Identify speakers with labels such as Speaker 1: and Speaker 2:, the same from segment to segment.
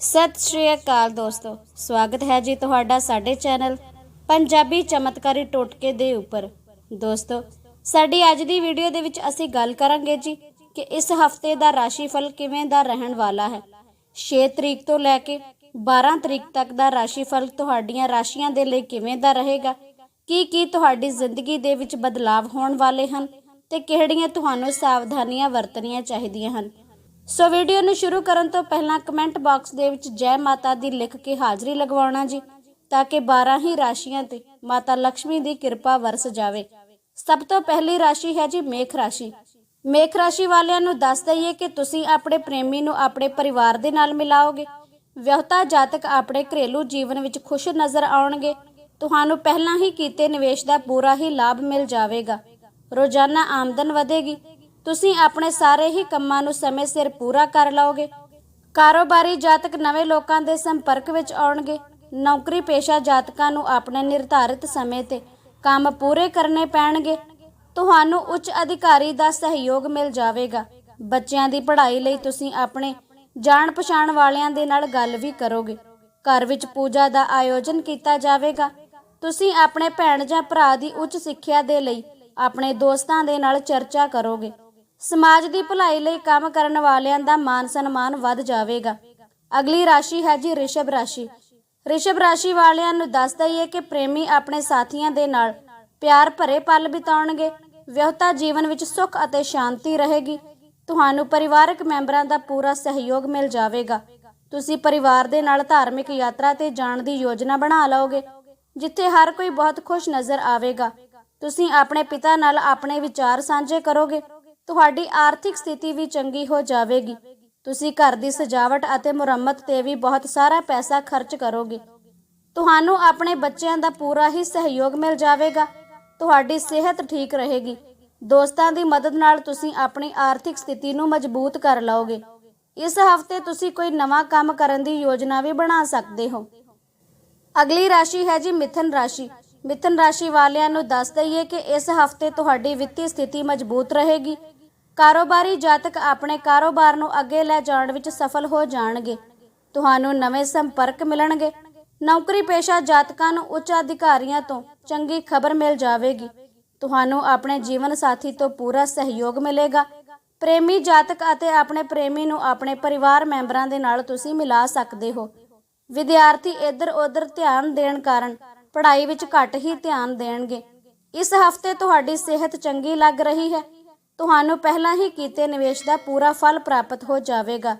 Speaker 1: ਸਤਿ ਸ਼੍ਰੀ ਅਕਾਲ ਦੋਸਤੋ, ਸਵਾਗਤ ਹੈ ਜੀ ਤੁਹਾਡਾ ਸਾਡੇ ਚੈਨਲ ਪੰਜਾਬੀ ਚਮਤਕਾਰੀ ਟੋਟਕੇ ਦੇ ਉੱਪਰ। ਦੋਸਤੋ, ਸਾਡੀ ਅੱਜ ਦੀ ਵੀਡੀਓ ਦੇ ਵਿੱਚ ਅਸੀਂ ਗੱਲ ਕਰਾਂਗੇ ਜੀ ਕਿ ਇਸ ਹਫ਼ਤੇ ਦਾ ਰਾਸ਼ੀਫਲ ਕਿਵੇਂ ਦਾ ਰਹਿਣ ਵਾਲਾ ਹੈ। 6 ਤਰੀਕ ਤੋਂ ਲੈ ਕੇ 12 ਤਰੀਕ ਤੱਕ ਦਾ ਰਾਸ਼ੀਫਲ ਤੁਹਾਡੀਆਂ ਰਾਸ਼ੀਆਂ ਦੇ ਲਈ ਕਿਵੇਂ ਦਾ ਰਹੇਗਾ ਕੀ ਕੀ ਤੁਹਾਡੀ ਜ਼ਿੰਦਗੀ ਦੇ ਵਿੱਚ ਬਦਲਾਵ ਹੋਣ ਵਾਲੇ ਹਨ ਤੇ ਕਿਹੜੀਆਂ ਤੁਹਾਨੂੰ ਸਾਵਧਾਨੀਆਂ ਵਰਤਣੀਆਂ ਚਾਹੀਦੀਆਂ ਹਨ। ਸੋ ਵੀਡੀਓ ਨੂੰ ਸ਼ੁਰੂ ਕਰਨ ਤੋਂ ਪਹਿਲਾਂ ਕਮੈਂਟ ਬਾਕਸ ਦੇ ਵਿੱਚ ਜੈ ਮਾਤਾ ਦੀ ਲਿਖ ਕੇ ਹਾਜ਼ਰੀ ਲਗਵਾਉਣਾ ਜੀ, ਤਾਂ ਕਿ 12 ਹੀ ਰਾਸ਼ੀਆਂ ਤੇ ਮਾਤਾ ਲక్ష్ਮੀ ਦੀ ਕਿਰਪਾ ਵਰਸ ਜਾਵੇ। ਸਭ ਤੋਂ ਪਹਿਲੀ ਰਾਸ਼ੀ ਹੈ ਜੀ ਮੇਖ ਰਾਸ਼ੀ। ਮੇਖ ਰਾਸ਼ੀ ਵਾਲਿਆਂ ਨੂੰ ਦੱਸ ਦਈਏ ਕਿ ਤੁਸੀਂ ਆਪਣੇ ਪ੍ਰੇਮੀ ਨੂੰ ਆਪਣੇ ਪਰਿਵਾਰ ਦੇ ਨਾਲ ਮਿਲਾਓਗੇ। ਵਿਆਹਤਾ ਜਾਤਕ ਆਪਣੇ ਘਰੇਲੂ ਜੀਵਨ ਵਿੱਚ ਖੁਸ਼ ਨਜ਼ਰ ਆਉਣਗੇ। ਤੁਹਾਨੂੰ ਪਹਿਲਾਂ ਹੀ ਕੀਤੇ ਨਿਵੇਸ਼ ਦਾ ਪੂਰਾ ਹੀ ਲਾਭ ਮਿਲ ਜਾਵੇਗਾ। ਰੋਜ਼ਾਨਾ ਆਮਦਨ ਵਧੇਗੀ। ਤੁਸੀਂ ਆਪਣੇ ਸਾਰੇ ਹੀ ਕੰਮਾਂ ਨੂੰ ਸਮੇਂ ਸਿਰ ਪੂਰਾ ਕਰ ਲਓਗੇ। ਕਾਰੋਬਾਰੀ ਜਾਤਕ ਨਵੇਂ ਲੋਕਾਂ ਦੇ ਸੰਪਰਕ ਵਿੱਚ ਆਉਣਗੇ। ਨੌਕਰੀ ਪੇਸ਼ਾ ਜਾਤਕਾਂ ਨੂੰ ਆਪਣੇ ਨਿਰਧਾਰਿਤ ਸਮੇਂ ਤੇ ਕੰਮ ਪੂਰੇ ਕਰਨੇ ਪੈਣਗੇ। ਤੁਹਾਨੂੰ ਉੱਚ ਅਧਿਕਾਰੀ ਦਾ ਸਹਿਯੋਗ ਮਿਲ ਜਾਵੇਗਾ। ਬੱਚਿਆਂ ਦੀ ਪੜ੍ਹਾਈ ਲਈ ਤੁਸੀਂ ਆਪਣੇ ਜਾਣ ਪਛਾਣ ਵਾਲਿਆਂ ਦੇ ਨਾਲ ਗੱਲ ਵੀ ਕਰੋਗੇ। ਘਰ ਵਿੱਚ ਪੂਜਾ ਦਾ ਆਯੋਜਨ ਕੀਤਾ ਜਾਵੇਗਾ। ਤੁਸੀਂ ਆਪਣੇ ਭੈਣ ਜਾਂ ਭਰਾ ਦੀ ਉੱਚ ਸਿੱਖਿਆ ਦੇ ਲਈ ਆਪਣੇ ਦੋਸਤਾਂ ਦੇ ਨਾਲ ਚਰਚਾ ਕਰੋਗੇ। ਸਮਾਜ ਦੀ ਭਲਾਈ ਲਈ ਕੰਮ ਕਰਨ ਵਾਲਿਆਂ ਦਾ ਮਾਨ ਸਨਮਾਨ ਵੱਧ ਜਾਵੇਗਾ। ਅਗਲੀ ਰਾਸ਼ੀ ਹੈ ਜੀ ਰਿਸ਼ਭ ਰਾਸ਼ੀ। ਰਿਸ਼ਭ ਰਾਸ਼ੀ ਵਾਲਿਆਂ ਨੂੰ ਦੱਸ ਦਈਏ ਕਿ ਪ੍ਰੇਮੀ ਆਪਣੇ ਸਾਥੀਆਂ ਦੇ ਨਾਲ ਪਿਆਰ ਭਰੇ ਪਲ ਬਿਤਾਉਣਗੇ, ਵਿਆਹਤਾ ਜੀਵਨ ਵਿੱਚ ਸੁੱਖ ਅਤੇ ਸ਼ਾਂਤੀ ਰਹੇਗੀ। ਤੁਹਾਨੂੰ ਪਰਿਵਾਰਕ ਮੈਂਬਰਾਂ ਦਾ ਪੂਰਾ ਸਹਿਯੋਗ ਮਿਲ ਜਾਵੇਗਾ। ਤੁਸੀਂ ਪਰਿਵਾਰ ਦੇ ਨਾਲ ਧਾਰਮਿਕ ਯਾਤਰਾ ਤੇ ਜਾਣ ਦੀ ਯੋਜਨਾ ਬਣਾ ਲਓਗੇ, ਜਿੱਥੇ ਹਰ ਕੋਈ ਬਹੁਤ ਖੁਸ਼ ਨਜ਼ਰ ਆਵੇਗਾ। ਤੁਸੀਂ ਆਪਣੇ ਪਿਤਾ ਨਾਲ ਆਪਣੇ ਵਿਚਾਰ ਸਾਂਝੇ ਕਰੋਗੇ ਤੁਹਾਡੀ ਆਰਥਿਕ ਸਥਿਤੀ ਵੀ ਚੰਗੀ ਹੋ ਜਾਵੇਗੀ। ਤੁਸੀਂ ਘਰ ਦੀ ਸਜਾਵਟ ਅਤੇ ਮੁਰੰਮਤ ਤੇ ਵੀ ਬਹੁਤ ਸਾਰਾ ਪੈਸਾ ਖਰਚ ਕਰੋਗੇ। ਤੁਹਾਨੂੰ ਆਪਣੇ ਬੱਚਿਆਂ ਦਾ ਪੂਰਾ ਹੀ ਸਹਿਯੋਗ ਮਿਲ ਜਾਵੇਗਾ। ਤੁਹਾਡੀ ਸਿਹਤ ਠੀਕ ਰਹੇਗੀ। ਦੋਸਤਾਂ ਦੀ ਮਦਦ ਨਾਲ ਤੁਸੀਂ ਆਪਣੀ ਆਰਥਿਕ ਸਥਿਤੀ ਨੂੰ ਮਜ਼ਬੂਤ ਕਰ ਲਓਗੇ। ਇਸ ਹਫ਼ਤੇ ਤੁਸੀਂ ਕੋਈ ਨਵਾਂ ਕੰਮ ਕਰਨ ਦੀ ਯੋਜਨਾ ਵੀ ਬਣਾ ਸਕਦੇ ਹੋ। ਅਗਲੀ ਰਾਸ਼ੀ ਹੈ ਜੀ ਮਿਥਨ ਰਾਸ਼ੀ। ਮਿਥਨ ਰਾਸ਼ੀ ਵਾਲਿਆਂ ਨੂੰ ਦੱਸ ਦਈਏ ਕਿ ਇਸ ਹਫ਼ਤੇ ਤੁਹਾਡੀ ਵਿੱਤੀ ਸਥਿਤੀ ਮਜ਼ਬੂਤ ਰਹੇਗੀ। ਕਾਰੋਬਾਰੀ ਜਾਤਕ ਆਪਣੇ ਕਾਰੋਬਾਰ ਨੂੰ ਅੱਗੇ ਲੈ ਜਾਣ ਵਿੱਚ ਸਫਲ ਹੋ ਜਾਣਗੇ। ਤੁਹਾਨੂੰ ਨਵੇਂ ਸੰਪਰਕ ਮਿਲਣਗੇ। ਨੌਕਰੀ ਪੇਸ਼ਾ ਜਾਤਕਾਂ ਨੂੰ ਉੱਚ ਅਧਿਕਾਰੀਆਂ ਤੋਂ ਚੰਗੀ ਖਬਰ ਮਿਲ ਜਾਵੇਗੀ। ਤੁਹਾਨੂੰ ਆਪਣੇ ਜੀਵਨ ਸਾਥੀ ਤੋਂ ਪੂਰਾ ਸਹਿਯੋਗ ਮਿਲੇਗਾ। ਪ੍ਰੇਮੀ ਜਾਤਕ ਅਤੇ ਆਪਣੇ ਪ੍ਰੇਮੀ ਨੂੰ ਆਪਣੇ ਪਰਿਵਾਰ ਮੈਂਬਰਾਂ ਦੇ ਨਾਲ ਤੁਸੀਂ ਮਿਲਾ ਸਕਦੇ ਹੋ। ਵਿਦਿਆਰਥੀ ਇੱਧਰ ਉੱਧਰ ਧਿਆਨ ਦੇਣ ਕਾਰਨ ਪੜ੍ਹਾਈ ਵਿੱਚ ਘੱਟ ਹੀ ਧਿਆਨ ਦੇਣਗੇ। ਇਸ ਹਫ਼ਤੇ ਤੁਹਾਡੀ ਸਿਹਤ ਚੰਗੀ ਲੱਗ ਰਹੀ ਹੈ। ਤੁਹਾਨੂੰ ਪਹਿਲਾਂ ਹੀ ਕੀਤੇ ਨਿਵੇਸ਼ ਦਾ ਪੂਰਾ ਫਲ ਪ੍ਰਾਪਤ ਹੋ ਜਾਵੇਗਾ।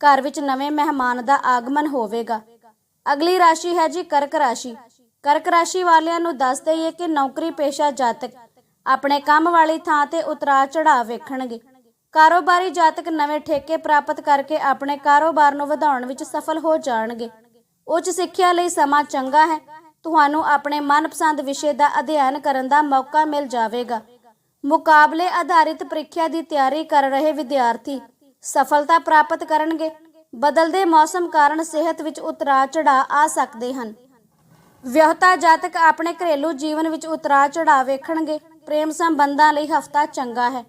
Speaker 1: ਘਰ ਵਿੱਚ ਨਵੇਂ ਮਹਿਮਾਨ ਦਾ ਆਗਮਨ ਹੋਵੇਗਾ। ਅਗਲੀ ਰਾਸ਼ੀ ਹੈ ਜੀ ਕਰਕ ਰਾਸ਼ੀ। ਕਰਕ ਰਾਸ਼ੀ ਵਾਲਿਆਂ ਨੂੰ ਦੱਸ ਦਈਏ ਕਿ ਨੌਕਰੀ ਪੇਸ਼ਾ ਜਾਤਕ ਆਪਣੇ ਕੰਮ ਵਾਲੀ ਥਾਂ ਤੇ ਉਤਰਾਅ ਚੜਾਅ ਵੇਖਣਗੇ। ਕਾਰੋਬਾਰੀ ਜਾਤਕ ਨਵੇਂ ਠੇਕੇ ਪ੍ਰਾਪਤ ਕਰਕੇ ਆਪਣੇ ਕਾਰੋਬਾਰ ਨੂੰ ਵਧਾਉਣ ਵਿੱਚ ਸਫਲ ਹੋ ਜਾਣਗੇ। ਉੱਚ ਸਿੱਖਿਆ ਲਈ ਸਮਾਂ ਚੰਗਾ ਹੈ। ਤੁਹਾਨੂੰ ਆਪਣੇ ਮਨਪਸੰਦ ਵਿਸ਼ੇ ਦਾ ਅਧਿਐਨ ਕਰਨ ਦਾ ਮੌਕਾ ਮਿਲ ਜਾਵੇਗਾ। ਮੁਕਾਬਲੇ ਆਧਾਰਿਤ ਪ੍ਰੀਖਿਆ ਦੀ ਤਿਆਰੀ ਕਰ ਰਹੇ ਵਿਦਿਆਰਥੀ ਸਫਲਤਾ ਪ੍ਰਾਪਤ ਕਰਨਗੇ। ਬਦਲਦੇ ਮੌਸਮ ਕਾਰਨ ਸਿਹਤ ਵਿੱਚ ਉਤਰਾਅ ਚੜਾਅ ਆ ਸਕਦੇ ਹਨ। ਵਿਆਹਤਾ ਜਾਤਕ ਆਪਣੇ ਘਰੇਲੂ ਜੀਵਨ ਵਿੱਚ ਉਤਰਾਅ ਚੜਾਅ ਵੇਖਣਗੇ। ਪ੍ਰੇਮ ਸੰਬੰਧਾਂ ਲਈ ਹਫਤਾ ਚੰਗਾ ਹੈ।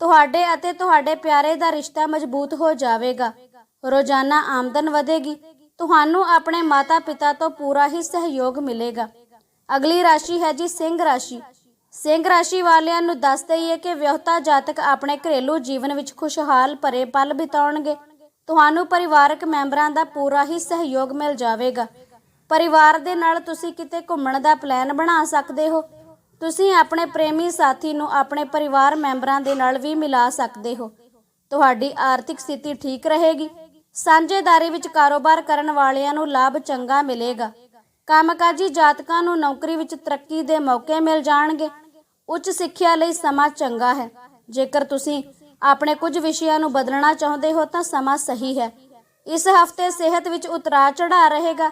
Speaker 1: ਤੁਹਾਡੇ ਅਤੇ ਤੁਹਾਡੇ ਪਿਆਰੇ ਦਾ ਰਿਸ਼ਤਾ ਮਜ਼ਬੂਤ ਹੋ ਜਾਵੇਗਾ। ਰੋਜ਼ਾਨਾ ਆਮਦਨ ਵਧੇਗੀ। ਤੁਹਾਨੂੰ ਆਪਣੇ ਮਾਤਾ-ਪਿਤਾ ਤੋਂ ਪੂਰਾ ਹੀ ਸਹਿਯੋਗ ਮਿਲੇਗਾ। ਅਗਲੀ ਰਾਸ਼ੀ ਹੈ ਜੀ ਸਿੰਘ ਰਾਸ਼ੀ। ਸਿੰਘ ਰਾਸ਼ੀ ਵਾਲਿਆਂ ਨੂੰ ਦੱਸ ਦਈਏ ਕਿ ਵਿਆਹਤਾ ਜਾਤਕ ਆਪਣੇ ਘਰੇਲੂ ਜੀਵਨ ਵਿੱਚ ਖੁਸ਼ਹਾਲ ਭਰੇ ਪਲ ਬਿਤਾਉਣਗੇ। ਤੁਹਾਨੂੰ ਪਰਿਵਾਰਕ ਮੈਂਬਰਾਂ ਦਾ ਪੂਰਾ ਹੀ ਸਹਿਯੋਗ ਮਿਲ ਜਾਵੇਗਾ। ਪਰਿਵਾਰ ਦੇ ਨਾਲ ਤੁਸੀਂ ਕਿਤੇ ਘੁੰਮਣ ਦਾ ਪਲਾਨ ਬਣਾ ਸਕਦੇ ਹੋ। ਤੁਸੀਂ ਆਪਣੇ ਪ੍ਰੇਮੀ ਸਾਥੀ ਨੂੰ ਆਪਣੇ ਪਰਿਵਾਰ ਮੈਂਬਰਾਂ ਦੇ ਨਾਲ ਵੀ ਮਿਲਾ ਸਕਦੇ ਹੋ। ਤੁਹਾਡੀ ਆਰਥਿਕ ਸਥਿਤੀ ਠੀਕ ਰਹੇਗੀ। ਸਾਂਝੇਦਾਰੀ ਵਿੱਚ ਕਾਰੋਬਾਰ ਕਰਨ ਵਾਲਿਆਂ ਨੂੰ ਲਾਭ ਚੰਗਾ ਮਿਲੇਗਾ। ਕੰਮਕਾਜੀ ਜਾਤਕਾਂ ਨੂੰ ਨੌਕਰੀ ਵਿੱਚ ਤਰੱਕੀ ਦੇ ਮੌਕੇ ਮਿਲ ਜਾਣਗੇ। ਉੱਚ ਸਿੱਖਿਆ ਲਈ ਸਮਾਂ ਚੰਗਾ ਹੈ। ਜੇਕਰ ਤੁਸੀਂ ਆਪਣੇ ਕੁਝ ਵਿਸ਼ਿਆਂ ਨੂੰ ਬਦਲਣਾ ਚਾਹੁੰਦੇ ਹੋ ਤਾਂ ਸਮਾਂ ਸਹੀ ਹੈ। ਇਸ ਹਫ਼ਤੇ ਸਿਹਤ ਵਿੱਚ ਉਤਰਾਅ ਚੜਾਅ ਰਹੇਗਾ।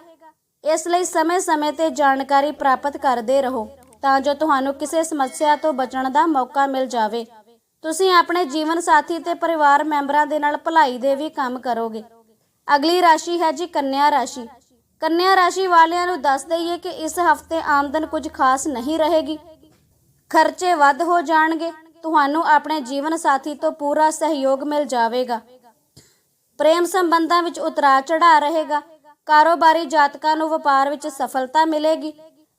Speaker 1: ਇਸ ਲਈ ਸਮੇਂ-ਸਮੇਂ ਤੇ ਜਾਣਕਾਰੀ ਪ੍ਰਾਪਤ ਕਰਦੇ ਰਹੋ ਤਾਂ ਜੋ ਤੁਹਾਨੂੰ ਕਿਸੇ ਸਮੱਸਿਆ ਤੋਂ ਬਚਣ ਦਾ ਮੌਕਾ ਮਿਲ ਜਾਵੇ। ਤੁਸੀਂ ਆਪਣੇ ਜੀਵਨ ਸਾਥੀ ਤੇ ਪਰਿਵਾਰ ਮੈਂਬਰਾਂ ਦੇ ਨਾਲ ਭਲਾਈ ਦੇ ਵੀ ਕੰਮ ਕਰੋਗੇ। ਅਗਲੀ ਰਾਸ਼ੀ ਹੈ ਜੀ ਕੰਨਿਆ ਰਾਸ਼ੀ। ਕੰਨਿਆ ਰਾਸ਼ੀ ਵਾਲਿਆਂ ਨੂੰ ਦੱਸ ਦਈਏ ਕਿ ਇਸ ਹਫ਼ਤੇ ਆਮਦਨ ਕੁਝ ਖਾਸ ਨਹੀਂ ਰਹੇਗੀ। ਖਰਚੇ ਵੱਧ ਹੋ ਜਾਣਗੇ, ਤੁਹਾਨੂੰ ਆਪਣੇ ਜੀਵਨ ਸਾਥੀ ਤੋਂ ਪੂਰਾ ਸਹਿਯੋਗ ਮਿਲ ਜਾਵੇਗਾ। ਪ੍ਰੇਮ ਸੰਬੰਧਾਂ ਵਿੱਚ ਉਤਰਾਅ ਚੜ੍ਹਾਅ ਰਹੇਗਾ, ਕਾਰੋਬਾਰੀ ਜਾਤਕਾਂ ਨੂੰ ਵਪਾਰ ਵਿੱਚ ਸਫਲਤਾ ਮਿਲੇਗੀ,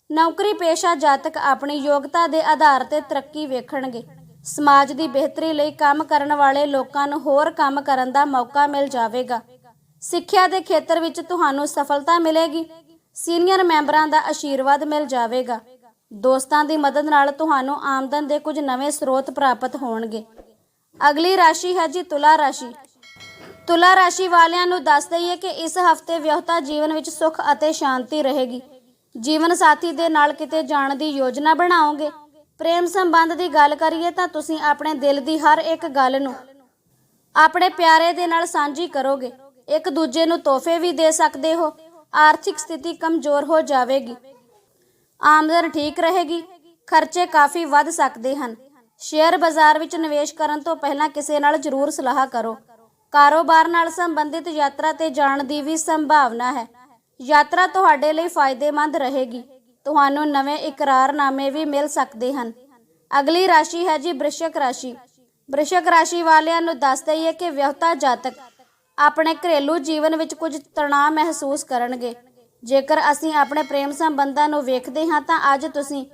Speaker 1: ਨੌਕਰੀ ਪੇਸ਼ਾ ਜਾਤਕ ਆਪਣੀ ਯੋਗਤਾ ਦੇ ਆਧਾਰ ਤੇ ਤਰੱਕੀ ਵੇਖਣਗੇ। ਸਮਾਜ ਦੀ ਬਿਹਤਰੀ ਲਈ ਕੰਮ ਕਰਨ ਵਾਲੇ ਲੋਕਾਂ ਨੂੰ ਹੋਰ ਕੰਮ ਕਰਨ ਦਾ ਮੌਕਾ ਮਿਲ ਜਾਵੇਗਾ। ਸਿੱਖਿਆ ਦੇ ਖੇਤਰ ਵਿੱਚ ਤੁਹਾਨੂੰ ਸਫਲਤਾ ਮਿਲੇਗੀ, ਸੀਨੀਅਰ ਮੈਂਬਰਾਂ ਦਾ ਆਸ਼ੀਰਵਾਦ ਮਿਲ ਜਾਵੇਗਾ। ਦੋਸਤਾਂ ਦੀ ਮਦਦ ਨਾਲ ਤੁਹਾਨੂੰ ਆਮਦਨ ਦੇ ਕੁਝ ਨਵੇਂ ਸਰੋਤ ਪ੍ਰਾਪਤ ਹੋਣਗੇ। ਅਗਲੀ ਰਾਸ਼ੀ ਹੈ ਜੀ ਤੁਲਾ ਰਾਸ਼ੀ। ਤੁਲਾ ਰਾਸ਼ੀ ਵਾਲਿਆਂ ਨੂੰ ਦੱਸ ਦਈਏ ਕਿ ਇਸ ਹਫ਼ਤੇ ਵਿਆਹਤਾ ਜੀਵਨ ਵਿੱਚ ਸੁੱਖ ਅਤੇ ਸ਼ਾਂਤੀ ਰਹੇਗੀ। ਜੀਵਨ ਸਾਥੀ ਦੇ ਨਾਲ ਕਿਤੇ ਜਾਣ ਦੀ ਯੋਜਨਾ ਬਣਾਓਗੇ? ਪ੍ਰੇਮ ਸੰਬੰਧ ਦੀ ਗੱਲ ਕਰੀਏ ਤਾਂ ਤੁਸੀਂ ਆਪਣੇ ਦਿਲ ਦੀ ਹਰ ਇੱਕ ਗੱਲ ਨੂੰ ਆਪਣੇ ਪਿਆਰੇ ਦੇ ਨਾਲ ਸਾਂਝੀ ਕਰੋਗੇ। ਇੱਕ ਦੂਜੇ ਨੂੰ ਤੋਹਫੇ ਵੀ ਦੇ ਸਕਦੇ ਹੋ। ਆਰਥਿਕ ਸਥਿਤੀ ਕਮਜ਼ੋਰ ਹੋ ਜਾਵੇਗੀ। ਆਮਦਨ ਠੀਕ ਰਹੇਗੀ, ਖਰਚੇ ਕਾਫੀ ਵੱਧ ਸਕਦੇ ਹਨ। ਸ਼ੇਅਰ ਬਾਜ਼ਾਰ ਵਿੱਚ ਨਿਵੇਸ਼ ਕਰਨ ਤੋਂ ਪਹਿਲਾਂ ਕਿਸੇ ਨਾਲ ਜ਼ਰੂਰ ਸਲਾਹ ਕਰੋ। ਕਾਰੋਬਾਰ ਨਾਲ ਸੰਬੰਧਿਤ ਯਾਤਰਾ ਤੇ ਜਾਣ ਦੀ ਵੀ ਸੰਭਾਵਨਾ ਹੈ। ਯਾਤਰਾ ਤੁਹਾਡੇ ਲਈ ਫਾਇਦੇਮੰਦ ਰਹੇਗੀ। ਤੁਹਾਨੂੰ ਨਵੇਂ ਇਕਰਾਰਨਾਮੇ ਵੀ ਮਿਲ ਸਕਦੇ ਹਨ। ਅਗਲੀ ਰਾਸ਼ੀ ਹੈ ਜੀ ਬ੍ਰਿਸ਼ਕ ਰਾਸ਼ੀ। ਬ੍ਰਿਸ਼ਕ ਰਾਸ਼ੀ ਵਾਲਿਆਂ ਨੂੰ ਦੱਸ ਦਈਏ ਕਿ ਵਿਆਹਤਾ ਜਾਤਕ ਆਪਣੇ ਘਰੇਲੂ ਜੀਵਨ ਵਿੱਚ ਕੁਝ ਤਣਾਅ ਮਹਿਸੂਸ ਕਰਨਗੇ। ਜੇਕਰ ਅਸੀਂ ਆਪਣੇ ਪ੍ਰੇਮ ਸੰਬੰਧਾਂ ਨੂੰ ਵੇਖਦੇ ਹਾਂ ਤਾਂ ਅੱਜ ਤੁਸੀਂ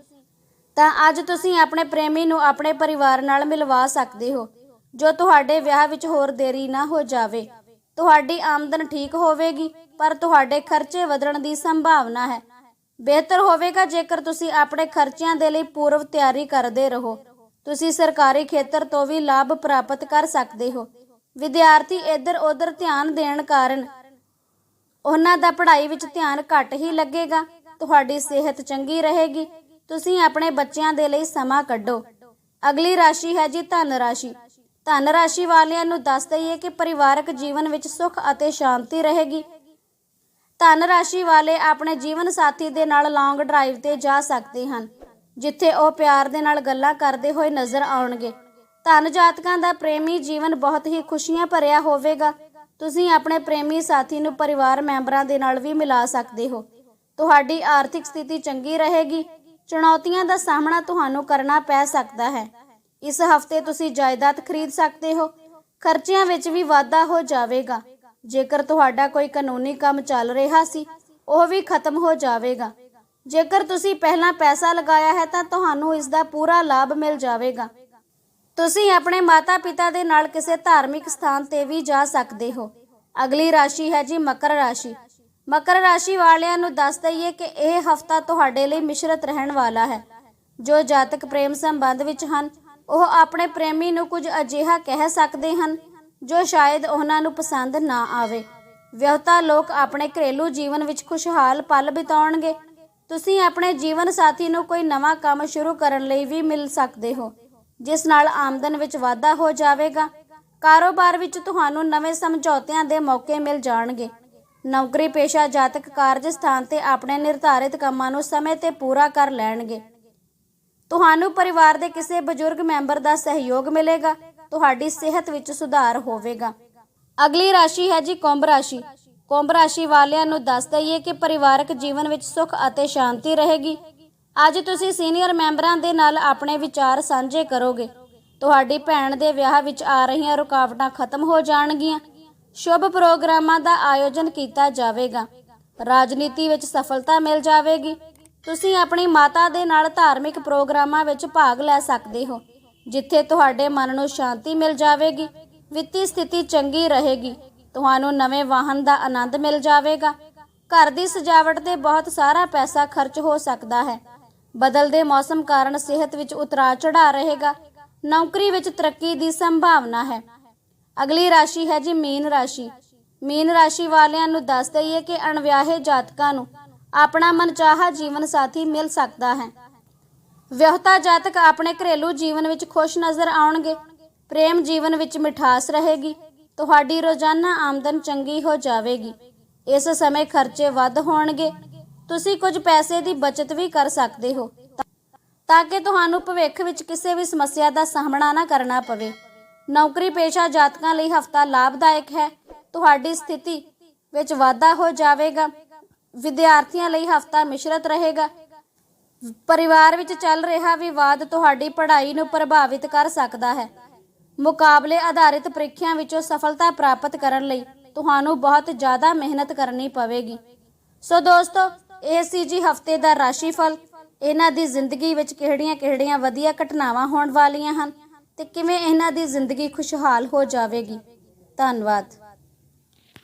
Speaker 1: ਤਾਂ ਅੱਜ ਤੁਸੀਂ ਆਪਣੇ ਪ੍ਰੇਮੀ ਨੂੰ ਆਪਣੇ ਪਰਿਵਾਰ ਨਾਲ ਮਿਲਵਾ ਸਕਦੇ ਹੋ, ਜੋ ਤੁਹਾਡੇ ਵਿਆਹ ਵਿੱਚ ਹੋਰ ਦੇਰੀ ਨਾ ਹੋ ਜਾਵੇ। ਤੁਹਾਡੀ ਆਮਦਨ ਠੀਕ ਹੋਵੇਗੀ, ਪਰ ਤੁਹਾਡੇ ਖਰਚੇ ਵਧਣ ਦੀ ਸੰਭਾਵਨਾ ਹੈ। ਬਿਹਤਰ ਹੋਵੇਗਾ ਜੇਕਰ ਤੁਸੀਂ ਆਪਣੇ ਖਰਚਿਆਂ ਦੇ ਲਈ ਪੂਰਵ ਤਿਆਰੀ ਕਰਦੇ ਰਹੋ। ਤੁਸੀਂ ਸਰਕਾਰੀ ਖੇਤਰ ਤੋਂ ਵੀ ਲਾਭ ਪ੍ਰਾਪਤ ਕਰ ਸਕਦੇ ਹੋ। ਵਿਦਿਆਰਥੀ ਇੱਧਰ ਉੱਧਰ ਧਿਆਨ ਦੇਣ ਕਾਰਨ ਉਹਨਾਂ ਦਾ ਪੜ੍ਹਾਈ ਵਿੱਚ ਧਿਆਨ ਘੱਟ ਹੀ ਲੱਗੇਗਾ। ਤੁਹਾਡੀ ਸਿਹਤ ਚੰਗੀ ਰਹੇਗੀ। ਤੁਸੀਂ ਆਪਣੇ ਬੱਚਿਆਂ ਦੇ ਲਈ ਸਮਾਂ ਕੱਢੋ। ਅਗਲੀ ਰਾਸ਼ੀ ਹੈ ਜੀ ਧਨ ਰਾਸ਼ੀ। ਧਨ ਰਾਸ਼ੀ ਵਾਲਿਆਂ ਨੂੰ ਦੱਸ ਦਈਏ ਕਿ ਪਰਿਵਾਰਕ ਜੀਵਨ ਵਿੱਚ ਸੁੱਖ ਅਤੇ ਸ਼ਾਂਤੀ ਰਹੇਗੀ। ਧਨ ਰਾਸ਼ੀ ਵਾਲੇ ਆਪਣੇ ਜੀਵਨ ਸਾਥੀ ਦੇ ਨਾਲ ਲੌਂਗ ਡਰਾਈਵ ਤੇ ਜਾ ਸਕਦੇ ਹਨ, ਜਿੱਥੇ ਉਹ ਪਿਆਰ ਦੇ ਨਾਲ ਗੱਲਾਂ ਕਰਦੇ ਹੋਏ ਨਜ਼ਰ ਆਉਣਗੇ। ਧਨ ਜਾਤਕਾਂ ਦਾ ਪ੍ਰੇਮੀ ਜੀਵਨ ਬਹੁਤ ਹੀ ਖੁਸ਼ੀਆਂ ਭਰਿਆ ਹੋਵੇਗਾ। ਤੁਸੀਂ ਆਪਣੇ ਪ੍ਰੇਮੀ ਸਾਥੀ ਨੂੰ ਪਰਿਵਾਰ ਮੈਂਬਰਾਂ ਦੇ ਨਾਲ ਵੀ ਮਿਲਾ ਸਕਦੇ ਹੋ। ਤੁਹਾਡੀ ਆਰਥਿਕ ਸਥਿਤੀ ਚੰਗੀ ਰਹੇਗੀ। ਚੁਣੌਤੀਆਂ ਦਾ ਸਾਹਮਣਾ ਤੁਹਾਨੂੰ ਕਰਨਾ ਪੈ ਸਕਦਾ ਹੈ। ਇਸ ਹਫ਼ਤੇ ਤੁਸੀਂ ਜਾਇਦਾਦ ਖਰੀਦ ਸਕਦੇ ਹੋ। ਖਰਚਿਆਂ ਵਿੱਚ ਵੀ ਵਾਧਾ ਹੋ ਜਾਵੇਗਾ। ਜੇਕਰ ਤੁਹਾਡਾ ਕੋਈ ਕਾਨੂੰਨੀ ਕੰਮ ਚੱਲ ਰਿਹਾ ਸੀ, ਉਹ ਵੀ ਖਤਮ ਹੋ ਜਾਵੇਗਾ। ਜੇਕਰ ਤੁਸੀਂ ਪਹਿਲਾਂ ਪੈਸਾ ਲਗਾਇਆ ਹੈ ਤਾਂ ਤੁਹਾਨੂੰ ਇਸ ਦਾ ਪੂਰਾ ਲਾਭ ਮਿਲ ਜਾਵੇਗਾ। ਤੁਸੀਂ ਆਪਣੇ ਮਾਤਾ-ਪਿਤਾ ਦੇ ਨਾਲ ਕਿਸੇ ਧਾਰਮਿਕ ਸਥਾਨ ਤੇ ਵੀ ਜਾ ਸਕਦੇ ਹੋ। ਅਗਲੀ ਰਾਸ਼ੀ ਹੈ ਜੀ ਮਕਰ ਰਾਸ਼ੀ। ਮਕਰ ਰਾਸ਼ੀ ਵਾਲਿਆਂ ਨੂੰ ਦੱਸ ਦਈਏ ਕਿ ਇਹ ਹਫਤਾ ਤੁਹਾਡੇ ਲਈ ਮਿਸ਼ਰਤ ਰਹਿਣ ਵਾਲਾ ਹੈ। ਜੋ ਜਾਤਕ ਪ੍ਰੇਮ ਸੰਬੰਧ ਵਿੱਚ ਹਨ, ਉਹ ਆਪਣੇ ਪ੍ਰੇਮੀ ਨੂੰ ਕੁਝ ਅਜਿਹਾ ਕਹਿ ਸਕਦੇ ਹਨ, ਜੋ ਸ਼ਾਇਦ ਉਹਨਾਂ ਨੂੰ ਪਸੰਦ ਨਾ ਆਵੇ। ਵਿਆਹਤਾ ਲੋਕ ਆਪਣੇ ਘਰੇਲੂ ਜੀਵਨ ਵਿੱਚ ਖੁਸ਼ਹਾਲ ਪਲ ਬਿਤਾਉਣਗੇ। ਤੁਸੀਂ ਆਪਣੇ ਜੀਵਨ ਸਾਥੀ ਨੂੰ ਕੋਈ ਨਵਾਂ ਕੰਮ ਸ਼ੁਰੂ ਕਰਨ ਲਈ ਵੀ ਮਿਲ ਸਕਦੇ ਹੋ। ਜਿਸ ਨਾਲ ਆਮਦਨ ਵਿੱਚ ਵਾਧਾ ਹੋ ਜਾਵੇਗਾ। ਕਾਰੋਬਾਰ ਵਿੱਚ ਤੁਹਾਨੂੰ ਨਵੇਂ ਸਮਝੌਤਿਆਂ ਦੇ ਮੌਕੇ ਮਿਲ ਜਾਣਗੇ। ਨੌਕਰੀ ਪੇਸ਼ਾ ਜਾਤਕ ਕਾਰਜ ਸਥਾਨ ਤੇ ਆਪਣੇ ਨਿਰਧਾਰਿਤ ਕੰਮਾਂ ਨੂੰ ਸਮੇਂ ਤੇ ਪੂਰਾ ਕਰ ਲੈਣਗੇ। ਤੁਹਾਨੂੰ ਪਰਿਵਾਰ ਦੇ ਕਿਸੇ ਬਜ਼ੁਰਗ ਮੈਂਬਰ ਦਾ ਸਹਿਯੋਗ ਮਿਲੇਗਾ। ਤੁਹਾਡੀ ਸਿਹਤ ਵਿੱਚ ਸੁਧਾਰ ਹੋਵੇਗਾ। ਅਗਲੀ ਰਾਸ਼ੀ ਹੈ ਜੀ ਕੁੰਭ ਰਾਸ਼ੀ। ਕੁੰਭ ਰਾਸ਼ੀ ਵਾਲਿਆਂ ਨੂੰ ਦੱਸ ਦਈਏ ਕਿ ਪਰਿਵਾਰਕ ਜੀਵਨ ਵਿੱਚ ਸੁੱਖ ਅਤੇ ਸ਼ਾਂਤੀ ਰਹੇਗੀ। ਅੱਜ ਤੁਸੀਂ ਸੀਨੀਅਰ ਮੈਂਬਰਾਂ ਦੇ ਨਾਲ ਆਪਣੇ ਵਿਚਾਰ ਸਾਂਝੇ ਕਰੋਗੇ। ਤੁਹਾਡੀ ਭੈਣ ਦੇ ਵਿਆਹ ਵਿੱਚ ਆ ਰਹੀਆਂ ਰੁਕਾਵਟਾਂ ਖਤਮ ਹੋ ਜਾਣਗੀਆਂ। ਸ਼ੁਭ ਪ੍ਰੋਗਰਾਮਾਂ ਦਾ ਆਯੋਜਨ ਕੀਤਾ ਜਾਵੇਗਾ। ਰਾਜਨੀਤੀ ਵਿੱਚ ਸਫਲਤਾ ਮਿਲ ਜਾਵੇਗੀ। ਤੁਸੀਂ ਆਪਣੀ ਮਾਤਾ ਦੇ ਨਾਲ ਧਾਰਮਿਕ ਪ੍ਰੋਗਰਾਮਾਂ ਵਿੱਚ ਭਾਗ ਲੈ ਸਕਦੇ ਹੋ, ਜਿੱਥੇ ਤੁਹਾਡੇ ਮਨ ਨੂੰ ਸ਼ਾਂਤੀ ਮਿਲ ਜਾਵੇਗੀ, ਵਿੱਤੀ ਸਥਿਤੀ ਚੰਗੀ ਰਹੇਗੀ, ਤੁਹਾਨੂੰ ਨਵੇਂ ਵਾਹਨ ਦਾ ਆਨੰਦ ਮਿਲ ਜਾਵੇਗਾ। ਘਰ ਦੀ ਸਜਾਵਟ ਤੇ ਬਹੁਤ ਸਾਰਾ ਪੈਸਾ ਖਰਚ ਹੋ ਸਕਦਾ ਹੈ। ਬਦਲਦੇ ਮੌਸਮ ਕਾਰਨ ਸਿਹਤ ਵਿੱਚ ਉਤਰਾਅ ਚੜ੍ਹਾਅ ਰਹੇਗਾ। ਨੌਕਰੀ ਵਿੱਚ ਤਰੱਕੀ ਦੀ ਸੰਭਾਵਨਾ ਹੈ। ਅਗਲੀ ਰਾਸ਼ੀ ਹੈ ਜੀ ਮੀਨ ਰਾਸ਼ੀ। ਮੀਨ ਰਾਸ਼ੀ ਵਾਲਿਆਂ ਨੂੰ ਦੱਸ ਦਈਏ ਕਿ ਅਣਵਿਆਹੇ ਜਾਤਕਾਂ ਨੂੰ ਆਪਣਾ ਮਨਚਾਹਾ ਜੀਵਨ ਸਾਥੀ ਮਿਲ ਸਕਦਾ ਹੈ। ਵਿਆਹਤਾ ਜਾਤਕ ਆਪਣੇ ਘਰੇਲੂ ਜੀਵਨ ਵਿੱਚ ਖੁਸ਼ ਨਜ਼ਰ ਆਉਣਗੇ। ਪ੍ਰੇਮ ਜੀਵਨ ਵਿੱਚ ਮਿਠਾਸ ਰਹੇਗੀ। ਤੁਹਾਡੀ ਰੋਜ਼ਾਨਾ ਆਮਦਨ ਚੰਗੀ ਹੋ ਜਾਵੇਗੀ। ਇਸ ਸਮੇਂ ਖਰਚੇ ਵੱਧ ਹੋਣਗੇ। ਤੁਸੀਂ ਕੁਝ ਪੈਸੇ ਦੀ ਬਚਤ ਵੀ ਕਰ ਸਕਦੇ ਹੋ। ਤਾਂ ਕਿ ਤੁਹਾਨੂੰ ਭਵਿੱਖ ਵਿੱਚ ਕਿਸੇ ਵੀ ਸਮੱਸਿਆ ਦਾ ਸਾਹਮਣਾ ਨਾ ਕਰਨਾ ਪਵੇ। ਨੌਕਰੀ ਪੇਸ਼ਾ ਜਾਤਕਾਂ ਲਈ ਹਫਤਾ ਲਾਭਦਾਇਕ ਹੈ। ਤੁਹਾਡੀ ਸਥਿਤੀ ਵਿੱਚ ਵਾਧਾ ਹੋ ਜਾਵੇਗਾ। ਵਿਦਿਆਰਥੀਆਂ ਲਈ ਹਫਤਾ ਮਿਸ਼ਰਤ ਰਹੇਗਾ। ਪਰਿਵਾਰ ਵਿੱਚ ਚੱਲ ਰਿਹਾ ਵਿਵਾਦ ਤੁਹਾਡੀ ਪੜ੍ਹਾਈ ਨੂੰ ਪ੍ਰਭਾਵਿਤ ਕਰ ਸਕਦਾ ਹੈ। ਮੁਕਾਬਲੇ ਆਧਾਰਿਤ ਪ੍ਰੀਖਿਆ ਵਿੱਚੋਂ ਸਫਲਤਾ ਪ੍ਰਾਪਤ ਕਰਨ ਲਈ ਤੁਹਾਨੂੰ ਬਹੁਤ ਜ਼ਿਆਦਾ ਮਿਹਨਤ ਕਰਨੀ ਪਵੇਗੀ। ਸੋ ਦੋਸਤੋ ਇਹ ਸੀ ਜੀ ਹਫ਼ਤੇ ਦਾ ਰਾਸ਼ੀਫਲ। ਇਹਨਾਂ ਦੀ ਜ਼ਿੰਦਗੀ ਵਿੱਚ ਕਿਹੜੀਆਂ-ਕਿਹੜੀਆਂ ਵਧੀਆ ਘਟਨਾਵਾਂ ਹੋਣ ਵਾਲੀਆਂ ਹਨ ਤੇ ਕਿਵੇਂ ਇਹਨਾਂ ਦੀ ਜ਼ਿੰਦਗੀ ਖੁਸ਼ਹਾਲ ਹੋ ਜਾਵੇਗੀ। ਧੰਨਵਾਦ।